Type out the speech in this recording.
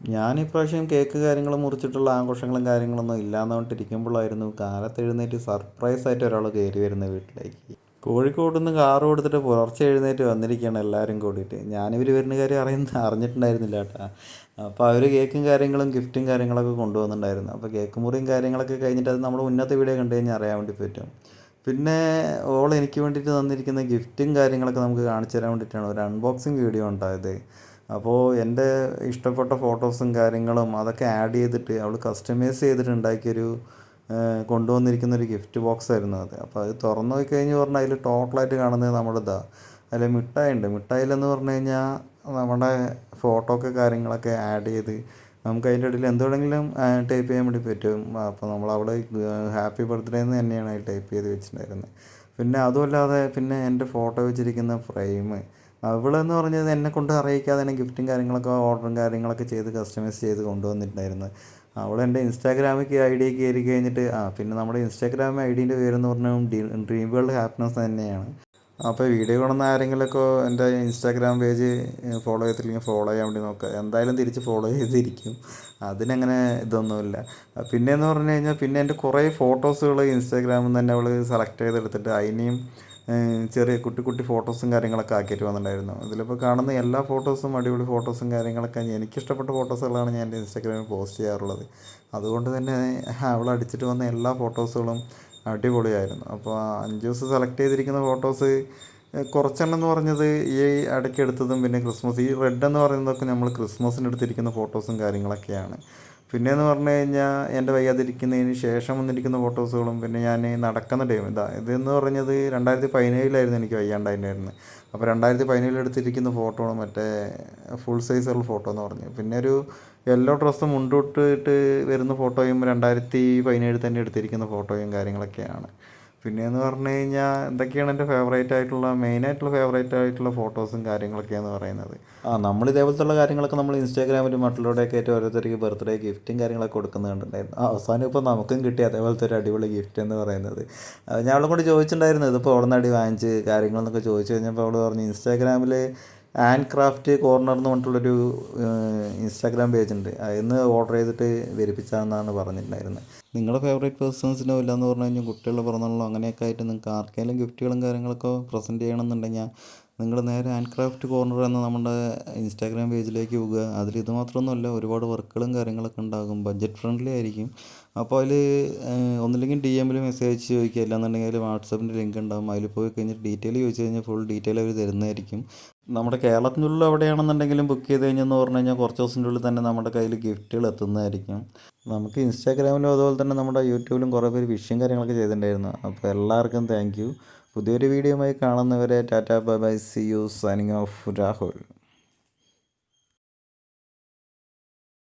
ഞാൻ ഇപ്രാവശ്യം കേക്ക് കാര്യങ്ങളും മുറിച്ചിട്ടുള്ള ആഘോഷങ്ങളും കാര്യങ്ങളൊന്നും ഇല്ലാന്നുകൊണ്ടിരിക്കുമ്പോഴായിരുന്നു കാലത്തെഴുന്നേറ്റ് സർപ്രൈസ് ആയിട്ട് ഒരാൾ കയറി വരുന്ന വീട്ടിലേക്ക്. കോഴിക്കോട് നിന്ന് കാറ് കൊടുത്തിട്ട് പുലർച്ചെ എഴുന്നേറ്റ് വന്നിരിക്കുകയാണ് എല്ലാവരും കൂടിയിട്ട്. ഞാനിവർ വരുന്ന കാര്യം അറിയുന്ന അറിഞ്ഞിട്ടുണ്ടായിരുന്നില്ല കേട്ടാ. അപ്പോൾ അവർ കേക്കും കാര്യങ്ങളും ഗിഫ്റ്റും കാര്യങ്ങളൊക്കെ കൊണ്ടുവന്നിട്ടുണ്ടായിരുന്നു. അപ്പോൾ കേക്ക് മുറിയും കാര്യങ്ങളൊക്കെ കഴിഞ്ഞിട്ട് അത് നമ്മൾ ഉന്നത്തെ വീഡിയോ കണ്ടു കഴിഞ്ഞാൽ അറിയാൻ വേണ്ടി പറ്റും. പിന്നെ ഓൾ എനിക്ക് വേണ്ടിയിട്ട് തന്നിരിക്കുന്ന ഗിഫ്റ്റും കാര്യങ്ങളൊക്കെ നമുക്ക് കാണിച്ചു തരാൻ വേണ്ടിയിട്ടാണ്. ഒരു അൺബോക്സിങ് വീഡിയോ ഉണ്ടായത്. അപ്പോൾ എന്റെ ഇഷ്ടപ്പെട്ട ഫോട്ടോസും കാര്യങ്ങളും അതൊക്കെ ആഡ് ചെയ്തിട്ട് അവൾ കസ്റ്റമൈസ് ചെയ്തിട്ട് ഉണ്ടാക്കിയൊരു കൊണ്ടുവന്നിരിക്കുന്ന ഒരു ഗിഫ്റ്റ് ബോക്സ് ആയിരുന്നു അത്. അപ്പോൾ അത് തുറന്നു നോക്കി കഴിഞ്ഞ് പറഞ്ഞാൽ അതിൽ ടോട്ടലായിട്ട് കാണുന്നത് നമ്മുടെ ഇതാ അതിൽ മിഠായി ഉണ്ട് മിഠായിലെന്ന് പറഞ്ഞു കഴിഞ്ഞാൽ നമ്മുടെ ഫോട്ടോ ഒക്കെ കാര്യങ്ങളൊക്കെ ആഡ് ചെയ്ത് നമുക്ക് അതിന്റെ ഇടയിൽ എന്ത് വേണമെങ്കിലും ടൈപ്പ് ചെയ്യാൻ വേണ്ടി പറ്റും. അപ്പോൾ നമ്മൾ അവിടെ ഹാപ്പി ബർത്ത്ഡേ എന്ന് തന്നെയാണ് ടൈപ്പ് ചെയ്ത് വെച്ചിട്ടുണ്ടായിരുന്നത്. പിന്നെ അതുമല്ലാതെ പിന്നെ എന്റെ ഫോട്ടോ വെച്ചിരിക്കുന്ന ഫ്രെയിം അവളെന്ന് പറഞ്ഞത് എന്നെ കൊണ്ട് അറിയിക്കാതെ തന്നെ ഗിഫ്റ്റും കാര്യങ്ങളൊക്കെ ഓർഡറും കാര്യങ്ങളൊക്കെ ചെയ്ത് കസ്റ്റമൈസ് ചെയ്ത് കൊണ്ടുവന്നിട്ടുണ്ടായിരുന്നു. അവൾ എന്റെ ഇൻസ്റ്റാഗ്രാമിലേക്ക് ഐ ഡി കയറി കഴിഞ്ഞിട്ട് ആ പിന്നെ നമ്മുടെ ഇൻസ്റ്റാഗ്രാം ഐ ഡീന്റെ പേരെന്ന് പറഞ്ഞാൽ ഡ്രീം വേൾഡ് ഹാപ്പിനെസ് തന്നെയാണ്. അപ്പോൾ വീഡിയോ കാണുന്ന ആരെങ്കിലുമൊക്കെ എന്റെ ഇൻസ്റ്റാഗ്രാം പേജ് ഫോളോ ചെയ്തില്ലെങ്കിൽ ഫോളോ ചെയ്യാൻ വേണ്ടി നോക്കുക. എന്തായാലും തിരിച്ച് ഫോളോ ചെയ്തിരിക്കും. അതിനങ്ങനെ ഇതൊന്നുമില്ല. പിന്നെ എന്ന് പറഞ്ഞു കഴിഞ്ഞാൽ പിന്നെ എന്റെ കുറേ ഫോട്ടോസുകൾ ഇൻസ്റ്റാഗ്രാമിൽ നിന്ന് തന്നെ അവൾ സെലക്ട് ചെയ്തെടുത്തിട്ട് അതിനെയും ചെറിയ കുട്ടി കുട്ടി ഫോട്ടോസും കാര്യങ്ങളൊക്കെ ആക്കിയിട്ട് വന്നിട്ടുണ്ടായിരുന്നു. ഇതിലിപ്പോൾ കാണുന്ന എല്ലാ ഫോട്ടോസും അടിപൊളി ഫോട്ടോസും കാര്യങ്ങളൊക്കെ എനിക്കിഷ്ടപ്പെട്ട ഫോട്ടോസുകളാണ് ഞാൻ എന്റെ ഇൻസ്റ്റാഗ്രാമിൽ പോസ്റ്റ് ചെയ്യാറുള്ളത്. അതുകൊണ്ട് തന്നെ അവൾ അടിച്ചിട്ട് വന്ന എല്ലാ ഫോട്ടോസുകളും അടിപൊളിയായിരുന്നു. അപ്പോൾ അഞ്ച് ദിവസം സെലക്ട് ചെയ്തിരിക്കുന്ന ഫോട്ടോസ് കുറച്ചെണ്ണം എന്ന് പറഞ്ഞത് ഈ ഇടയ്ക്ക് എടുത്തതും പിന്നെ ക്രിസ്മസ്. ഈ റെഡ് എന്ന് പറയുന്നതൊക്കെ നമ്മൾ ക്രിസ്മസിന് എടുത്തിരിക്കുന്ന ഫോട്ടോസും കാര്യങ്ങളൊക്കെയാണ്. പിന്നെയെന്ന് പറഞ്ഞു കഴിഞ്ഞാൽ എന്റെ വയ്യാതിരിക്കുന്നതിന് ശേഷം വന്നിരിക്കുന്ന ഫോട്ടോസുകളും പിന്നെ ഞാൻ നടക്കുന്ന ടൈം ഇതാ ഇതെന്ന് പറഞ്ഞത് രണ്ടായിരത്തി പതിനേഴിലായിരുന്നു എനിക്ക് വയ്യാണ്ടായിരുന്നു അപ്പോൾ രണ്ടായിരത്തി പതിനേഴിൽ എടുത്തിരിക്കുന്ന ഫോട്ടോ മറ്റേ ഫുൾ സൈസുള്ള ഫോട്ടോ എന്ന് പറഞ്ഞു. പിന്നെ ഒരു യെല്ലോ ഡ്രസ്സ് മുണ്ടോട്ടിട്ട് വരുന്ന ഫോട്ടോയും രണ്ടായിരത്തി പതിനേഴിൽ തന്നെ എടുത്തിരിക്കുന്ന ഫോട്ടോയും കാര്യങ്ങളൊക്കെയാണ്. പിന്നെയെന്ന് പറഞ്ഞു കഴിഞ്ഞാൽ എന്തൊക്കെയാണ് എന്റെ ഫേവറേറ്റ് ആയിട്ടുള്ള മെയിനായിട്ടുള്ള ഫേവറേറ്റ് ആയിട്ടുള്ള ഫോട്ടോസും കാര്യങ്ങളൊക്കെയാണെന്ന് പറയുന്നത്. ആ നമ്മൾ ഇതേപോലത്തുള്ള കാര്യങ്ങളൊക്കെ നമ്മൾ ഇൻസ്റ്റാഗ്രാമിലും മറ്റുള്ളവരുടെയൊക്കെ ആയിട്ട് ഓരോരുത്തർക്ക് ബർത്ത്ഡേ ഗിഫ്റ്റും കാര്യങ്ങളൊക്കെ കൊടുക്കുന്നത് കണ്ടിട്ടുണ്ടായിരുന്നു. അവസാനം ഇപ്പോൾ നമുക്കും കിട്ടി അതേപോലത്തെ ഒരു അടിപൊളി ഗിഫ്റ്റ് എന്ന് പറയുന്നത്. ഞാൻ അവളെ കൊണ്ട് ചോദിച്ചിട്ടുണ്ടായിരുന്നു ഇതിപ്പോൾ അവിടെ നിന്ന് അടി വാങ്ങിച്ച് കാര്യങ്ങളെന്നൊക്കെ ചോദിച്ചു കഴിഞ്ഞപ്പോൾ അവൾ പറഞ്ഞു ഇൻസ്റ്റാഗ്രാമിൽ ആൻഡ് ക്രാഫ്റ്റ് കോർണർ എന്ന് പറഞ്ഞിട്ടുള്ളൊരു ഇൻസ്റ്റാഗ്രാം പേജ് ഉണ്ട് അതിന്ന് ഓർഡർ ചെയ്തിട്ട് വെരിപ്പിച്ചാന്നാണ് പറഞ്ഞിട്ടുണ്ടായിരുന്നത് നിങ്ങളുടെ ഫേവറേറ്റ് പേഴ്സൺസിനോ ഇല്ലയെന്ന് പറഞ്ഞു കഴിഞ്ഞാൽ കുട്ടികളുടെ പിറന്നാളോ അങ്ങനെയൊക്കെ ആയിട്ട് നിങ്ങൾക്ക് ആർക്കെങ്കിലും ഗിഫ്റ്റുകളും കാര്യങ്ങളൊക്കെ പ്രസന്റ് ചെയ്യണമെന്നുണ്ടെങ്കിൽ നിങ്ങൾ നേരെ ആൻഡ് ക്രാഫ്റ്റ് കോർണർ എന്ന നമ്മുടെ ഇൻസ്റ്റാഗ്രാം പേജിലേക്ക് പോകുക അതിൽ ഇത് മാത്രമൊന്നുമല്ല ഒരുപാട് വർക്കുകളും കാര്യങ്ങളൊക്കെ ഉണ്ടാകും. ബഡ്ജറ്റ് ഫ്രണ്ട്ലി ആയിരിക്കും. അപ്പോൾ അതിൽ ഒന്നില്ലെങ്കിൽ ഡി എമ്മിൽ മെസ്സേജ് ചോദിക്കുക. അല്ലാന്നുണ്ടെങ്കിൽ അതിൽ വാട്സപ്പിന്റെ ലിങ്ക് ഉണ്ടാകും അതിൽ പോയി കഴിഞ്ഞിട്ട് ഡീറ്റെയിൽ ചോദിച്ചു കഴിഞ്ഞാൽ ഫുൾ ഡീറ്റെയിൽ അവർ തരുന്നതായിരിക്കും. നമ്മുടെ കേരളത്തിനുള്ളിൽ എവിടെയാണെന്നുണ്ടെങ്കിലും ബുക്ക് ചെയ്ത് കഴിഞ്ഞെന്ന് പറഞ്ഞു കഴിഞ്ഞാൽ കുറച്ച് ദിവസത്തിന്റെ ഉള്ളിൽ തന്നെ നമ്മുടെ കയ്യിൽ ഗിഫ്റ്റുകൾ എത്തുന്നതായിരിക്കും. നമുക്ക് ഇൻസ്റ്റാഗ്രാമിലും അതുപോലെ തന്നെ നമ്മുടെ യൂട്യൂബിലും കുറേ പേര് വിഷയം കാര്യങ്ങളൊക്കെ ചെയ്തിട്ടുണ്ടായിരുന്നു. അപ്പോൾ എല്ലാവർക്കും താങ്ക് യു പുതിയൊരു വീഡിയോയുമായി കാണുന്നവരെ tata bye bye see you signing off Rahul.